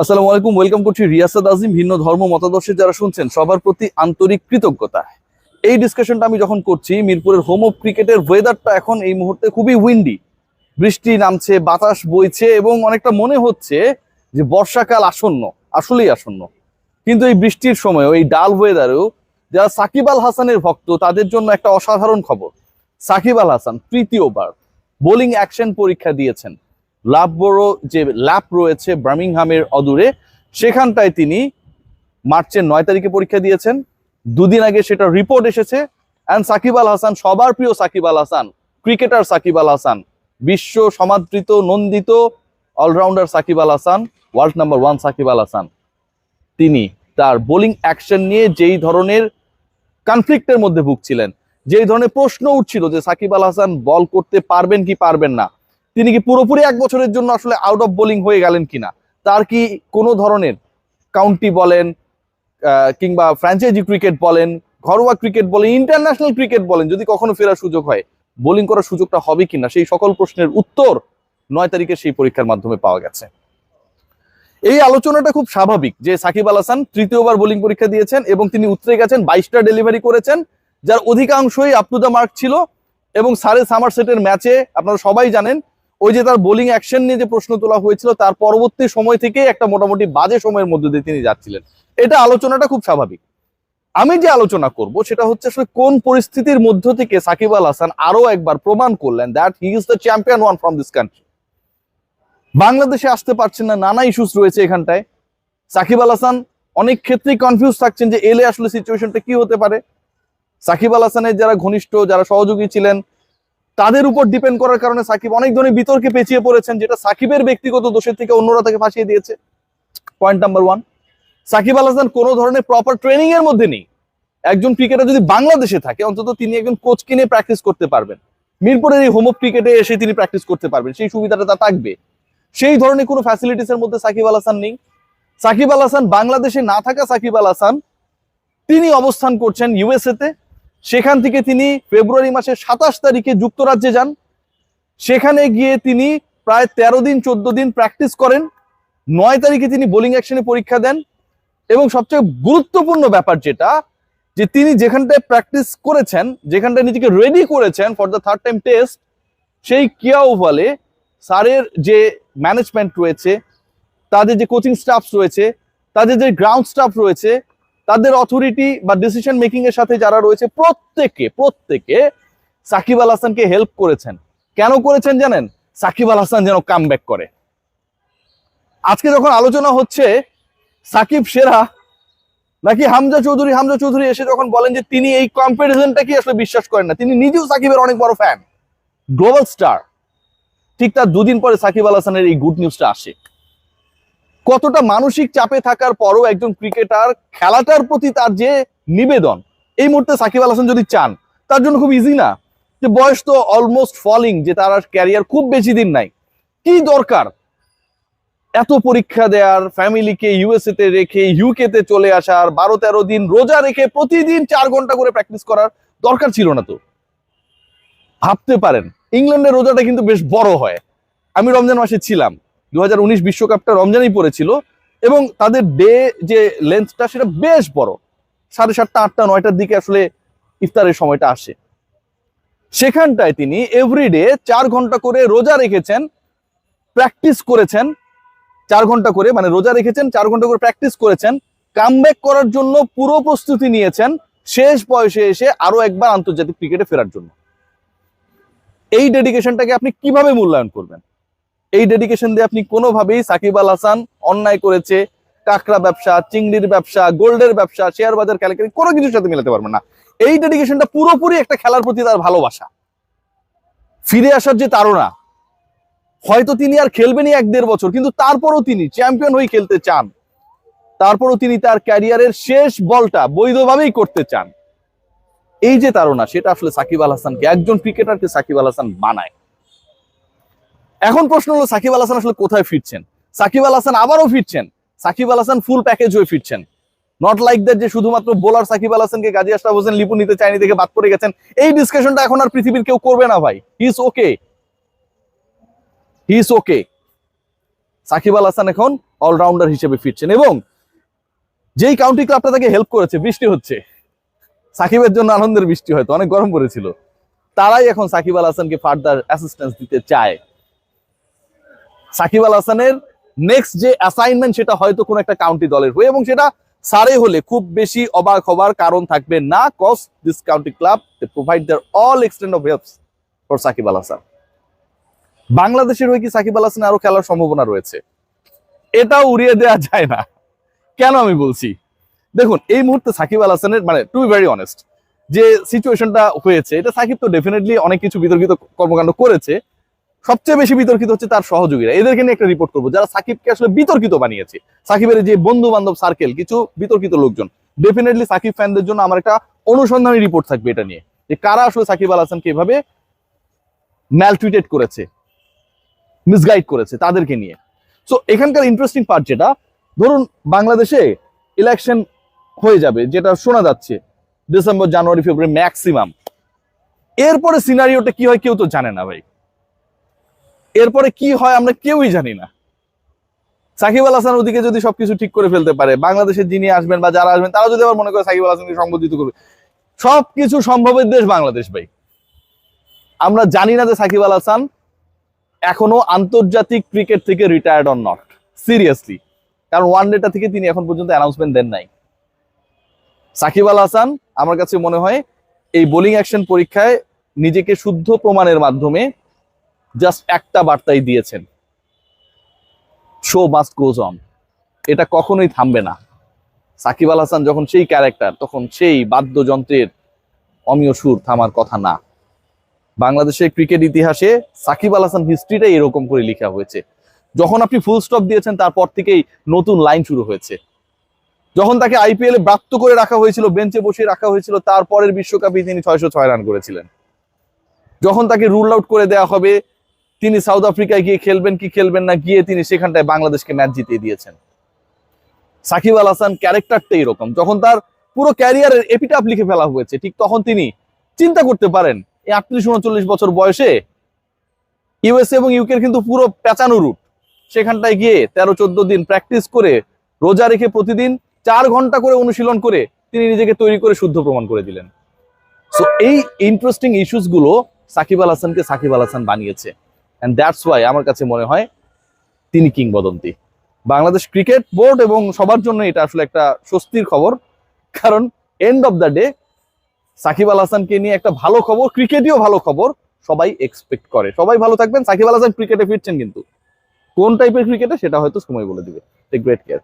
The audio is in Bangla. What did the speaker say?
আসসালামু আলাইকুম ওয়েলকাম করছি রিয়াসাদ আজিম, ভিন্ন ধর্ম মতাদর্শে যারা শুনছেন, সবার প্রতি আন্তরিক কৃতজ্ঞতা। এই ডিসকাশনটা আমি যখন করছি, মিরপুরের হোম অফ ক্রিকেটের ওয়েদারটা এখন এই মুহূর্তে খুবই উইন্ডি বৃষ্টি নামছে, বাতাস বইছে এবং অনেকটা মনে হচ্ছে যে বর্ষাকাল আসন্ন, আসলেই আসন্ন। কিন্তু এই বৃষ্টির সময়ও, এই ডাল ওয়েদারেও যারা সাকিব আল হাসানের ভক্ত, তাদের জন্য একটা অসাধারণ খবর। সাকিব আল হাসান তৃতীয়বার বোলিং অ্যাকশন পরীক্ষা দিয়েছেন। লাভ বড় যে ল্যাপ রয়েছে বার্মিংহামের অদূরে, সেখানটায় তিনি মার্চের নয় তারিখে পরীক্ষা দিয়েছেন। দুদিন আগে সেটা রিপোর্ট এসেছে। অ্যান্ড সাকিব আল হাসান, সবার প্রিয় সাকিব আল হাসান ক্রিকেটার সাকিব আল হাসান, বিশ্ব সমাদৃত, নন্দিত allrounder Shakib Al Hasan world number one Shakib Al Hasan. তিনি তার বোলিং অ্যাকশন নিয়ে যেই ধরনের কনফ্লিক্টের মধ্যে ভুগছিলেন, যেই ধরনের প্রশ্ন উঠছিল যে সাকিব আল হাসান বল করতে পারবেন কি পারবেন না তিনি কি পুরোপুরি এক বছরের জন্য আসলে আউট অফ বোলিং হয়ে গেলেন কিনা? তার কি কোনো ধরনের কাউন্টি বলেন কিংবা ফ্র্যাঞ্চাইজি ক্রিকেট বলেন, ঘরোয়া ক্রিকেট বলেন ইন্টারন্যাশনাল ক্রিকেট বলেন, যদি কখনো ফেরার সুযোগ হয় বোলিং করার সুযোগটা হবে কিনা? সেই সকল প্রশ্নের উত্তর নয় তারিখে সেই পরীক্ষার মাধ্যমে পাওয়া গেছে। এই আলোচনাটা খুব স্বাভাবিক যে সাকিব আল হাসান তৃতীয়বার বোলিং পরীক্ষা দিয়েছেন এবং তিনি উতরে গেছেন, বাইশটা ডেলিভারি করেছেন, যার অধিকাংশই আপ টু দ্য মার্ক ছিল এবং সারে সামার সেটের ম্যাচে আপনারা সবাই জানেন ওই যে তার বোলিং অ্যাকশন নিয়ে যে প্রশ্ন তোলা হয়েছিল, তার পরবর্তী সময় থেকে একটা মোটামুটি বাজে সময়ের মধ্যে দিয়ে তিনি যাচ্ছিলেন। এটা আলোচনাটা খুব স্বাভাবিক। আমি যে আলোচনা করব, সেটা হচ্ছে আসলে কোন পরিস্থিতির মধ্য থেকে সাকিব আল হাসান আরও একবার প্রমাণ করলেন that he is the champion one from this country বাংলাদেশে আসতে পারছেন না, নানা ইস্যুস রয়েছে এখানটায়। সাকিব আল হাসান অনেক ক্ষেত্রেই কনফিউজ থাকছেন যে এলে আসলে সিচুয়েশনটা কি হতে পারে? সাকিব আল হাসানের যারা ঘনিষ্ঠ, যারা সহযোগী ছিলেন তাদের উপর ডিপেন্ড করার কারণে সাকিব অনেক ধরনের বিতর্কে পেঁচিয়ে পড়েছেন, যেটা সাকিবের ব্যক্তিগত দোষের থেকে অন্যরা তাকে ফাঁসিয়ে দিয়েছে। Point number one Shakib Al Hasan কোনো ধরনের প্রপার ট্রেনিং এর মধ্যে নেই। একজন ক্রিকেটার যদি বাংলাদেশে থাকে, অন্তত তিনি একজন কোচ কিনে প্র্যাকটিস করতে পারবেন। মিরপুরের এই হোম ক্রিকেটে এসে তিনি প্র্যাকটিস করতে পারবেন, সেই সুবিধাটা তা থাকবে। সেই ধরনের কোনো ফ্যাসিলিটিস এর মধ্যে সাকিব আল হাসান নেই। সাকিব আল হাসান বাংলাদেশে না থাকা সাকিব আল হাসান, তিনি অবস্থান করছেন ইউএসএ তে। সেখান থেকে তিনি ফেব্রুয়ারি মাসের সাতাশ তারিখে যুক্তরাজ্যে যান। সেখানে গিয়ে তিনি প্রায় তেরো দিন, চোদ্দ দিন প্র্যাকটিস করেন। নয় তারিখে তিনি বোলিং অ্যাকশনে পরীক্ষা দেন। এবং সবচেয়ে গুরুত্বপূর্ণ ব্যাপার যেটা, যে তিনি যেখানটায় প্র্যাকটিস করেছেন, যেখানটায় নিজেকে রেডি করেছেন for the third time test সেই কিয়া ওভালে স্যারের যে ম্যানেজমেন্ট রয়েছে, তাদের যে কোচিং স্টাফ রয়েছে, তাদের যে গ্রাউন্ড স্টাফ রয়েছে তাদের অথরিটি বা ডিসিশন মেকিং এর সাথে যারা রয়েছে, প্রত্যেকে প্রত্যেকে সাকিব আল হাসানকে হেল্প করেছেন। কেন করেছেন জানেন? সাকিব আল হাসান যেন কাম করে। আজকে যখন আলোচনা হচ্ছে, সাকিব সেরা, নাকি হামজা চৌধুরী হামজা চৌধুরী এসে যখন বলেন যে তিনি এই কম্পারিজনটা কি আসলে বিশ্বাস করেন না, তিনি নিজেও সাকিবের অনেক বড় ফ্যান গ্লোবাল স্টার ঠিক তার দুদিন পরে সাকিব আল হাসানের এই গুড নিউজটা আসে। কতটা মানসিক চাপে থাকার পরও একজন ক্রিকেটার খেলাটার প্রতি তার যে নিবেদন, এই মুহূর্তে সাকিব আল হাসান যদি চান, তার জন্য খুব ইজি না। যে বয়স তো অলমোস্ট ফলিং যে তার ক্যারিয়ার খুব বেশি দিন নাই। কি দরকার? এত পরীক্ষা দেওয়ার ফ্যামিলিকে ইউএসএ তে রেখে ইউকে তে চলে আসার বারো তেরো দিন রোজা রেখে প্রতিদিন চার ঘণ্টা করে প্র্যাকটিস করার দরকার ছিল না তো। ভাবতে পারেন, ইংল্যান্ডের রোজাটা কিন্তু বেশ বড় হয়। আমি রমজান মাসে ছিলাম। দু বিশ্বকাপটা রমজানই পড়েছিল এবং তাদের ডে যে লেন্থটা সেটা বেশ বড়। সাড়ে সাতটা, আটটা, নয়টার দিকে আসলে ইফতারের সময়টা আসে। সেখানটায় তিনি এভরিডে চার ঘণ্টা করে রোজা রেখেছেন প্র্যাকটিস করেছেন। চার ঘণ্টা করে মানে রোজা রেখেছেন, চার ঘণ্টা করে প্র্যাকটিস করেছেন। কামব্যাক করার জন্য পুরো প্রস্তুতি নিয়েছেন, শেষ বয়সে এসে আরও একবার আন্তর্জাতিক ক্রিকেটে ফেরার জন্য। এই ডেডিকেশনটাকে আপনি কীভাবে মূল্যায়ন করবেন? এই ডেডিকেশন দিয়ে আপনি কোনোভাবেই সাকিব আল হাসান অন্যায় করেছে, কাঁকড়া ব্যবসা, চিংড়ির ব্যবসা, গোল্ডের ব্যবসা, শেয়ার বাজার ক্যালিকারি কোনো কিছুর সাথে মেলাতে পারবেন না। এই ডেডিকেশনটা পুরোপুরি একটা খেলার প্রতি তার ভালোবাসা। ফিরে আসার যে তারা হয়তো তিনি আর খেলবেনই এক দেড় বছর, কিন্তু তারপরও তিনি চ্যাম্পিয়ন হয়ে খেলতে চান। তারপরও তিনি তার ক্যারিয়ারের শেষ বলটা বৈধভাবেই করতে চান। এই যে তারা সেটা আসলে সাকিব আল হাসানকে, একজন ক্রিকেটারকে সাকিব আল হাসান বানায় এখন প্রশ্ন হলো, সাকিব আল হাসান আসলে কোথায় ফিরছেন? সাকিব আল হাসান আবারও ফিরছেন? সাকিব আল হাসান ফুল প্যাকেজ হয়ে ফিরছেন। নট লাইক দ্যাট যে শুধুমাত্র বোলার সাকিব আল হাসানকে গাজী আশরাফ হোসেন, লিপু নিতে চায়নি থেকে বাদ পড়ে গেছেন। এই ডিসকাশনটা এখন আর পৃথিবীর কেউ করবে না ভাই। He is okay he is okay Shakib Al Hasan এখন অলরাউন্ডার হিসেবে ফিরছেন এবং যেই কাউন্টি ক্লাবটা তাকে হেল্প করেছে, বৃষ্টি হচ্ছে। সাকিবের জন্য আনন্দের বৃষ্টি হয়তো, অনেক গরম পড়েছিল। তারাই এখন সাকিব আল হাসানকে ফার্দার অ্যাসিস্ট্যান্স দিতে চায়। সাকিব আল হাসানের নেক্সট যে অ্যাসাইনমেন্ট সেটা হয়তো কোনো একটা কাউন্টি দলের হয়ে এবং সেটা সারে হলে খুব বেশি অবাক হবার কারণ থাকবে না cause this county club provide their all extent of helps for Shakib Al Hasan. বাংলাদেশের হয়ে কি সাকিব আল হাসান আরও খেলার সম্ভাবনা রয়েছে? এটাও উড়িয়ে দেওয়া যায় না। কেন আমি বলছি? দেখুন, এই মুহূর্তে সাকিব আল হাসানের মানে টু বি ভেরি অনেস্ট যে সিচুয়েশনটা হয়েছে, এটা সাকিব তো ডেফিনেটলি অনেক কিছু বিতর্কিত কর্মকাণ্ড করেছে সবচেয়ে বেশি বিতর্কিত হচ্ছে তার সহযোগীরা। এদেরকে নিয়ে একটা রিপোর্ট করব। যারা সাকিবকে আসলে বিতর্কিত বানিয়েছে। সাকিবের যে বন্ধু বান্ধব সার্কেল কিছু বিতর্কিত লোকজন। ডেফিনেটলি সাকিব ফ্যানদের জন্য আমার একটা অনুসন্ধানী রিপোর্ট থাকবে এটা নিয়ে। যে কারা আসলে সাকিব আল হাসানকে এভাবে ম্যালট্রিটেড করেছে মিসগাইড করেছে তাদেরকে নিয়ে। সো এখানকার ইন্টারেস্টিং পার্ট যেটা, ধরুন বাংলাদেশে ইলেকশন হয়ে যাবে, যেটা শোনা যাচ্ছে ডিসেম্বর জানুয়ারি ফেব্রুয়ারি ম্যাক্সিমাম এরপরে সিনারিওটা কি হয় কেউ তো জানে না ভাই। এরপরে কি হয় আমরা কেউই জানি না। সাকিব আল হাসান ওদিকে যদি সবকিছু ঠিক করে ফেলতে পারে, বাংলাদেশের যিনি আসবেন বা যারা আসবেন, তারা যদি আবার মনে করে সাকিব আল হাসানকে সংবোধিত করবে, সবকিছু সম্ভবের দেশ বাংলাদেশ ভাই। আমরা জানি না যে সাকিব আল হাসান এখনও আন্তর্জাতিক ক্রিকেট থেকে রিটায়ার্ড অন নট সিরিয়াসলি কারণ ওয়ান ডেটা থেকে তিনি এখন পর্যন্ত অ্যানাউন্সমেন্ট দেন নাই। সাকিব আল হাসান, আমার কাছে মনে হয়, এই বোলিং অ্যাকশন পরীক্ষায় নিজেকে শুদ্ধ প্রমাণের মাধ্যমে জাস্ট একটা বার্তাই দিয়েছেন। শো মাস্ট গোজ অন এটা কখনোই থামবে না। সাকিব আল হাসান যখন সেই ক্যারেক্টার তখন সেই বাদ্যযন্ত্রের অমীয় সুর থামার কথা না। বাংলাদেশের ক্রিকেট ইতিহাসে সাকিব আল হাসান হিস্ট্রিটাই এরকম করে লেখা হয়েছে। যখন আপনি ফুল স্টপ দিয়েছেন, তারপর থেকেই নতুন লাইন শুরু হয়েছে। যখন তাকে আইপিএল এ ব্রাত্য করে রাখা হয়েছিল বেঞ্চে বসিয়ে রাখা হয়েছিল, তারপরের বিশ্বকাপে তিনি ছয়শো ছয় রান করেছিলেন। যখন তাকে রুল আউট করে দেওয়া হবে তিনি সাউথ আফ্রিকায় গিয়ে খেলবেন, কি খেলবেন না, গিয়ে তিনি সেখানটায় বাংলাদেশকে ম্যাচ জিতিয়ে দিয়েছেন। সাকিব আল হাসান ক্যারেক্টারটা এরকম। যখন তার পুরো ক্যারিয়ারের এপিটাপ লিখে ফেলা হয়েছে, ঠিক তখন তিনি চিন্তা করতে পারেন, এই আটত্রিশ উনচল্লিশ বছর বয়সে ইউএসএ এবং ইউকের কিন্তু পুরো পেঁচানো রুট সেখানটায় গিয়ে তেরো, চোদ্দ দিন প্র্যাকটিস করে, রোজা রেখে প্রতিদিন চার ঘণ্টা করে অনুশীলন করে তিনি নিজেকে তৈরি করে শুদ্ধ প্রমাণ করে দিলেন। সো এই ইন্টারেস্টিং ইস্যুসগুলো সাকিব আল হাসানকে সাকিব আল হাসান বানিয়েছে। অ্যান্ড দ্যাটস ওয়াই আমার কাছে মনে হয় তিনি কিংবদন্তি। বাংলাদেশ ক্রিকেট বোর্ড এবং সবার জন্য এটা আসলে একটা স্বস্তির খবর। কারণ end of the day Shakib Al হাসানকে নিয়ে একটা ভালো খবর ক্রিকেটেও ভালো খবর সবাই এক্সপেক্ট করে। সবাই ভালো থাকবেন, সাকিব আল হাসান ক্রিকেটে ফিরছেন কিন্তু। কোন টাইপের ক্রিকেটে সেটা হয়তো সময় বলে দিবে। Take great care